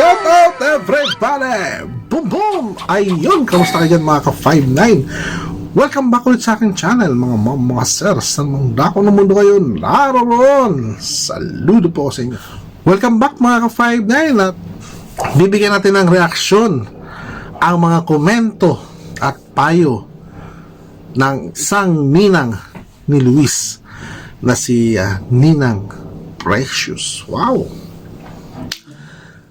Shout out everybody! Boom boom! Ayun, kamusta kayo dyan mga ka-59? Welcome back ulit sa aking channel mga mom, mga sir sa mong dako ng mundo ngayon naroon saludo po sa inyo welcome back mga ka-59 at bibigyan natin ng reaksyon ang mga komento at payo ng isang ninang ni Luis na si ah, Ninang Precious wow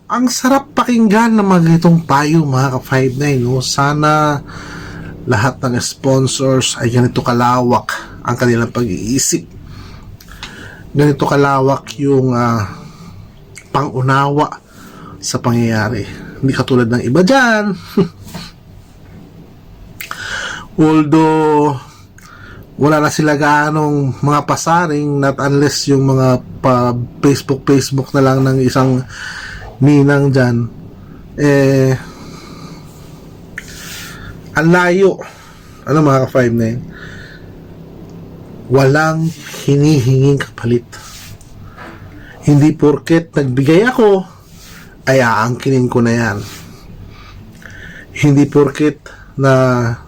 ang sarap pakinggan ng mga itong payo mga ka-59 no? sana lahat ng sponsors ay ganito kalawak ang kanilang pag-iisip. Ganito kalawak yung ah, pangunawa sa pangyayari. Hindi katulad ng iba dyan. Although wala na sila gaanong mga pasaring not unless yung mga pa Facebook Facebook na lang ng isang ninang dyan eh ang layo. Ano mga ka-5 na yun? Walang hinihinging kapalit. Hindi porket nagbigay ako ay aangkinin ko na yan. Hindi porket na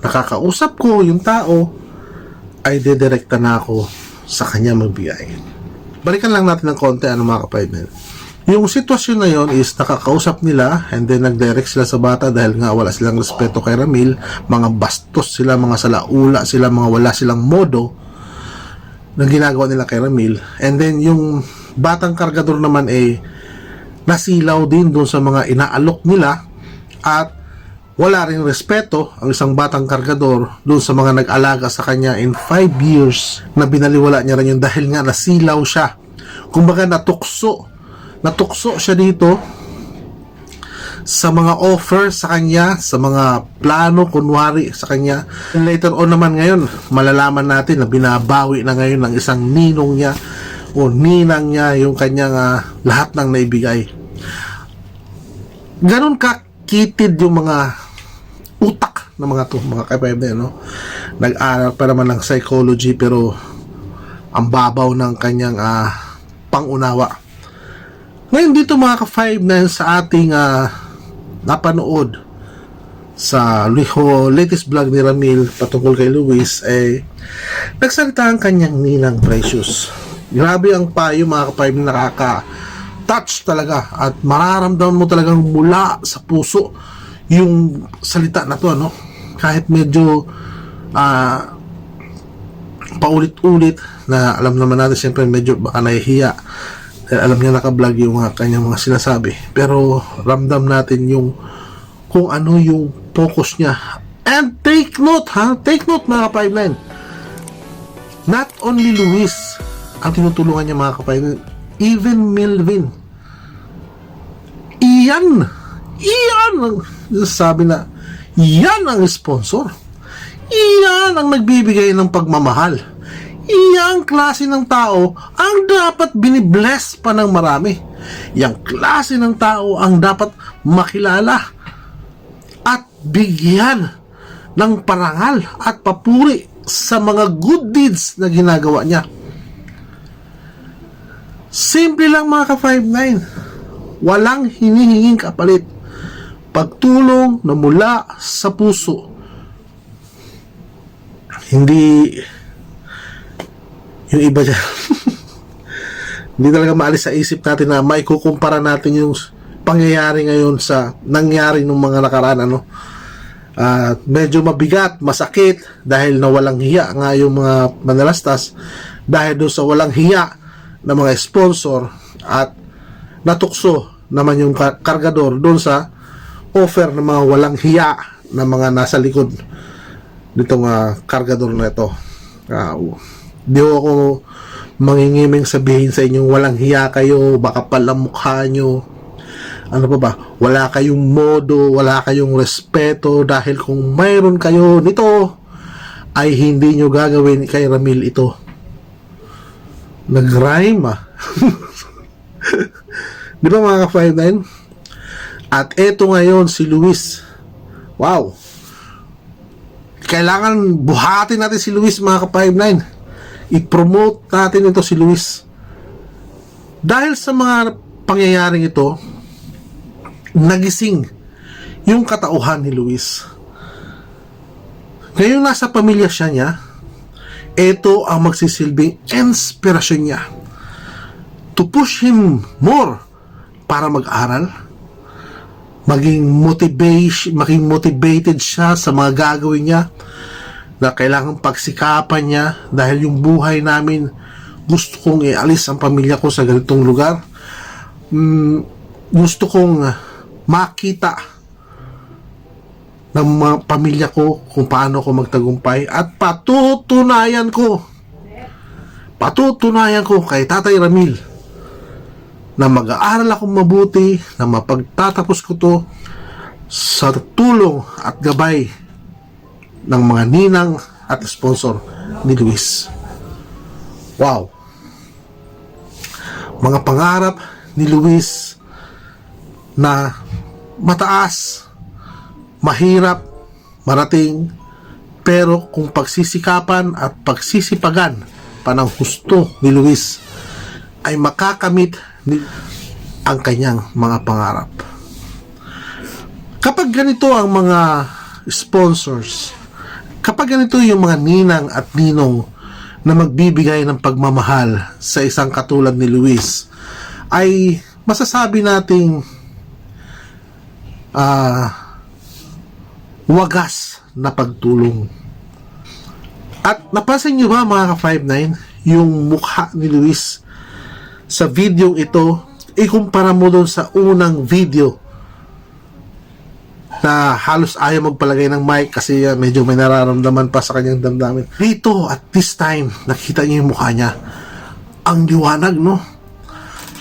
nakakausap ko yung tao ay dedirekta na ako sa kanya magbigay. Balikan lang natin ng konti ano mga ka-5 na yun yung sitwasyon na yon is nakakausap nila and then nag-direct sila sa bata dahil nga wala silang respeto kay Ramil, mga bastos sila, mga salaula sila, mga wala silang modo na ginagawa nila kay Ramil. And then yung batang kargador naman ay nasilaw din doon sa mga inaalok nila at wala rin respeto ang isang batang kargador doon sa mga nag-alaga sa kanya in 5 years na binaliwala niya rin yun dahil nga nasilaw siya. Kumbaga natukso natukso siya dito sa mga offer sa kanya, sa mga plano, kunwari sa kanya. Later on naman ngayon, malalaman natin na binabawi na ngayon ng isang ninong niya o ninang niya yung kanyang ah, lahat ng naibigay. Ganon ka kitid yung mga utak ng mga to, mga kapaybe, no? Nag-aral pa naman ng psychology pero ang babaw ng kanyang ah, pangunawa. Ngayon dito mga ka-5 na sa ating ah, napanood sa liho, latest vlog ni Ramil patungkol kay Luis eh nagsalita ang kanyang ninang Precious. Grabe ang payo mga ka-5 na nakaka touch talaga at mararamdaman mo talagang mula sa puso yung salita na to ano kahit medyo ah paulit-ulit na alam naman natin siyempre medyo baka nahihiya dahil alam niya naka-vlog yung mga kanyang mga sinasabi. Pero ramdam natin yung kung ano yung focus niya. And take note ha? Take note mga ka-pipeline. Not only Luis ang tinutulungan niya mga ka-pipeline even Melvin. Iyan iyan ang sabi na yan ang sponsor. Iyan ang nagbibigay ng pagmamahal iyang klase ng tao ang dapat binibless pa ng marami. Yang klase ng tao ang dapat makilala at bigyan ng parangal at papuri sa mga good deeds na ginagawa niya. Simple lang mga ka-59. Walang hinihinging kapalit. Pagtulong na mula sa puso. Hindi yung iba dyan. Hindi talaga maalis sa isip natin na may kukumpara natin yung pangyayari ngayon sa nangyari ng mga nakaraan ano? At medyo mabigat, masakit dahil na walang hiya nga yung mga manalastas dahil doon sa walang hiya ng mga sponsor at natukso naman yung kar- kargador doon sa offer ng mga walang hiya na mga nasa likod nitong ah, kargador na ito. Ah, Di ho ako mangingiming sabihin sa inyong walang hiya kayo, baka pala mukha nyo. Ano pa ba? Wala kayong modo, wala kayong respeto dahil kung mayroon kayo nito, ay hindi nyo gagawin kay Ramil ito. Nag-rhyme ah. Di ba mga ka-59? At eto ngayon si Luis. Wow. Kailangan buhatin natin si Luis mga ka-59 i-promote natin ito si Luis. Dahil sa mga pangyayaring ito, nagising yung katauhan ni Luis. Ngayon nasa pamilya siya niya, ito ang magsisilbing inspirasyon niya to push him more para mag-aral, maging motivation, maging motivated siya sa mga gagawin niya na kailangang pagsikapan niya dahil yung buhay namin gusto kong ialis ang pamilya ko sa ganitong lugar. Mm, gusto kong makita ng mga pamilya ko kung paano ko magtagumpay at patutunayan ko patutunayan ko kay Tatay Ramil na mag-aaral akong mabuti na mapagtatapos ko to sa tulong at gabay ng mga ninang at sponsor ni Luis. Wow! Mga pangarap ni Luis na mataas, mahirap, marating, pero kung pagsisikapan at pagsisipagan pa ng husto ni Luis ay makakamit ni ang kanyang mga pangarap. Kapag ganito ang mga sponsors, kapag ganito yung mga ninang at ninong na magbibigay ng pagmamahal sa isang katulad ni Luis, ay masasabi nating ah wagas na pagtulong. At napansin nyo ba mga ka-59 yung mukha ni Luis sa video ito ikumpara mo doon sa unang video na halos ayaw magpalagay ng mic kasi uh, medyo may nararamdaman pa sa kanyang damdamin. Dito, at this time, nakita niyo yung mukha niya. Ang liwanag, no?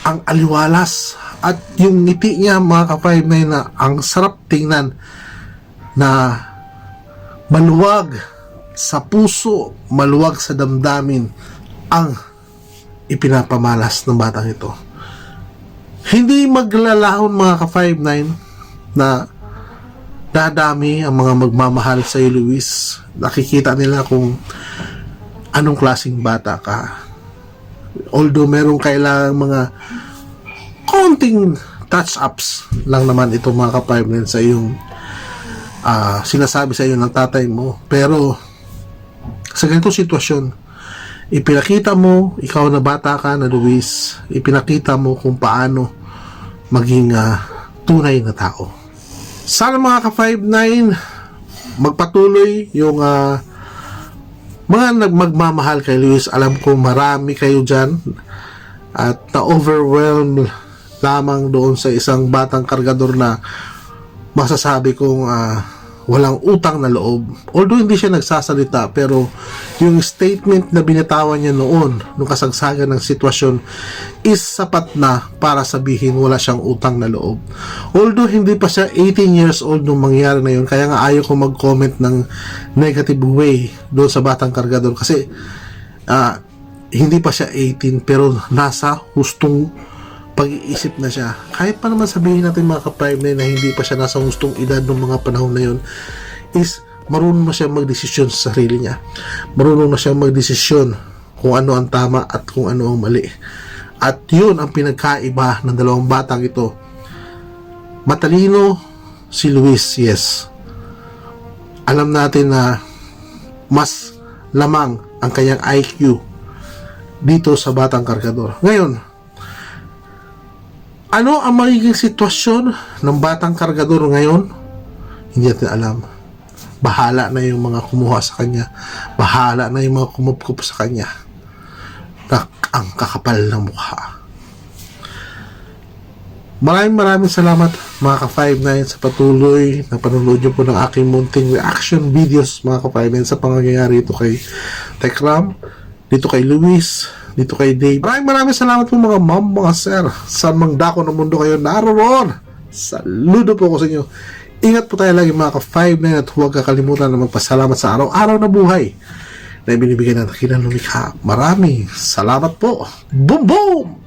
Ang aliwalas. At yung ngiti niya, mga ka-five na yun, na ang sarap tingnan na maluwag sa puso, maluwag sa damdamin ang ipinapamalas ng batang ito. Hindi maglalahon mga ka-59 na dadami ang mga magmamahal sa iyo, Luis. Nakikita nila kung anong klaseng bata ka. Although merong kailangang mga konting touch-ups lang naman ito mga ka-59 sa iyong ah, sinasabi sa iyo ng tatay mo. Pero sa ganitong sitwasyon, ipinakita mo, ikaw na bata ka na Luis, ipinakita mo kung paano maging ah, tunay na tao. Sana mga ka-59, magpatuloy yung ah, mga nagmagmamahal kay Luis. Alam ko marami kayo dyan at na-overwhelm lamang doon sa isang batang kargador na masasabi kong ah, walang utang na loob. Although hindi siya nagsasalita, pero yung statement na binitawan niya noon, nung kasagsagan ng sitwasyon, is sapat na para sabihin wala siyang utang na loob. Although hindi pa siya 18 years old nung mangyari na yun, kaya nga ayaw ko mag-comment ng negative way doon sa batang kargador kasi ah, hindi pa siya 18 pero nasa hustong pag-iisip na siya. Kahit pa naman sabihin natin mga ka-prime na hindi pa siya nasa hustong edad ng mga panahon na yun, is marunong na siya magdesisyon sa sarili niya. Marunong na siya magdesisyon kung ano ang tama at kung ano ang mali. At yun ang pinagkaiba ng dalawang batang ito. Matalino si Luis, yes. Alam natin na mas lamang ang kanyang IQ dito sa batang kargador. Ngayon, ano ang magiging sitwasyon ng batang kargador ngayon? Hindi natin alam. Bahala na yung mga kumuha sa kanya. Bahala na yung mga kumupkup sa kanya. Na ang kakapal ng mukha. Maraming maraming salamat mga ka-59 sa patuloy na panunood nyo po ng aking munting reaction videos mga ka-59 sa pangyayari ito kay Tekram, dito kay Luis, dito kay Dave. Maraming maraming salamat po mga ma'am, mga sir. Sa mang dako ng mundo kayo naroon. Saludo po ko sa inyo. Ingat po tayo lagi mga ka-59 at huwag kakalimutan na magpasalamat sa araw-araw na buhay na ibinibigay ng dakilang lumikha. Maraming salamat po. Boom boom!